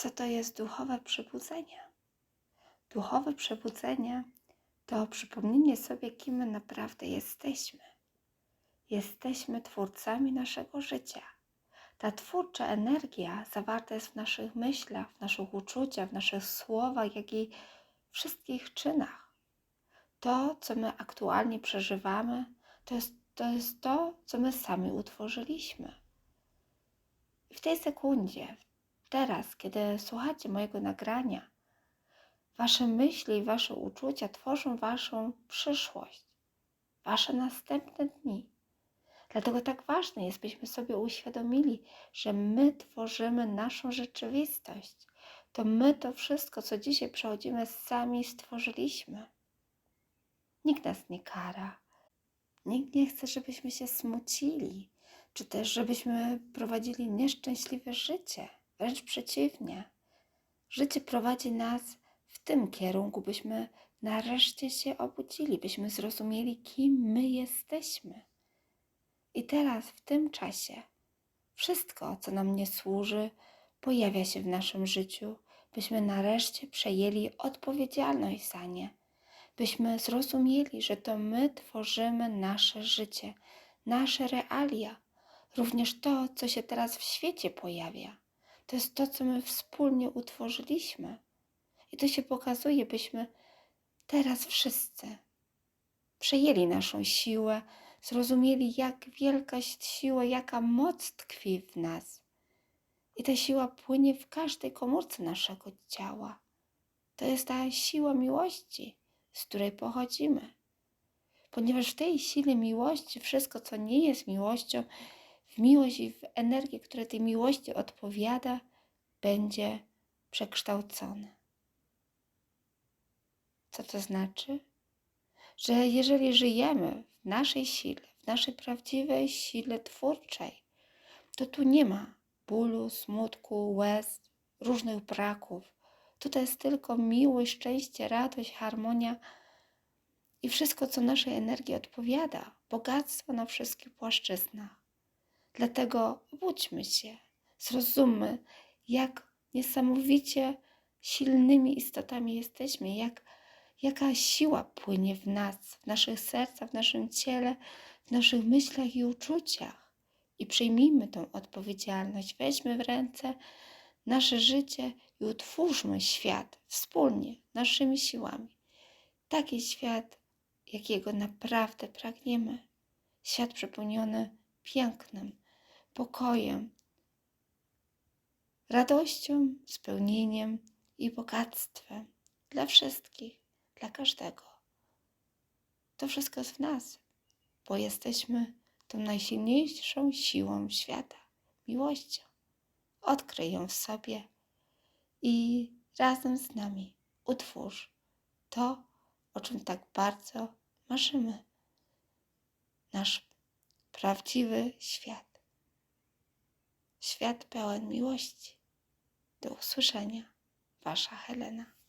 co to jest duchowe przebudzenie. Duchowe przebudzenie to przypomnienie sobie, kim my naprawdę jesteśmy. Jesteśmy twórcami naszego życia. Ta twórcza energia zawarta jest w naszych myślach, w naszych uczuciach, w naszych słowach, jak i wszystkich czynach. To, co my aktualnie przeżywamy, to jest to, jest to co my sami utworzyliśmy. I w tej sekundzie, teraz, kiedy słuchacie mojego nagrania, wasze myśli i wasze uczucia tworzą waszą przyszłość, wasze następne dni. Dlatego tak ważne jest, byśmy sobie uświadomili, że my tworzymy naszą rzeczywistość. To my to wszystko, co dzisiaj przechodzimy, sami stworzyliśmy. Nikt nas nie kara. Nikt nie chce, żebyśmy się smucili, czy też żebyśmy prowadzili nieszczęśliwe życie. Wręcz przeciwnie. Życie prowadzi nas w tym kierunku, byśmy nareszcie się obudzili, byśmy zrozumieli, kim my jesteśmy. I teraz, w tym czasie, wszystko, co nam nie służy, pojawia się w naszym życiu, byśmy nareszcie przejęli odpowiedzialność za nie, byśmy zrozumieli, że to my tworzymy nasze życie, nasze realia, również to, co się teraz w świecie pojawia. To jest to, co my wspólnie utworzyliśmy. I to się pokazuje, byśmy teraz wszyscy przejęli naszą siłę, zrozumieli, jak wielka siła, jaka moc tkwi w nas. I ta siła płynie w każdej komórce naszego ciała. To jest ta siła miłości, z której pochodzimy. Ponieważ w tej sile miłości wszystko, co nie jest miłością, w miłość i w energię, która tej miłości odpowiada, będzie przekształcone. Co to znaczy? Że jeżeli żyjemy w naszej sile, w naszej prawdziwej sile twórczej, to tu nie ma bólu, smutku, łez, różnych braków. Tutaj jest tylko miłość, szczęście, radość, harmonia i wszystko, co naszej energii odpowiada, bogactwo na wszystkich płaszczyznach. Dlatego obudźmy się, zrozummy, jak niesamowicie silnymi istotami jesteśmy, jak, jaka siła płynie w nas, w naszych sercach, w naszym ciele, w naszych myślach i uczuciach. I przyjmijmy tą odpowiedzialność, weźmy w ręce nasze życie i utwórzmy świat wspólnie, naszymi siłami. Taki świat, jakiego naprawdę pragniemy. Świat przepełniony pięknem, pokojem, radością, spełnieniem i bogactwem dla wszystkich, dla każdego. To wszystko jest w nas, bo jesteśmy tą najsilniejszą siłą świata, miłością. Odkryj ją w sobie i razem z nami utwórz to, o czym tak bardzo marzymy. Nasz prawdziwy świat. Świat pełen miłości. Do usłyszenia. Wasza Helena.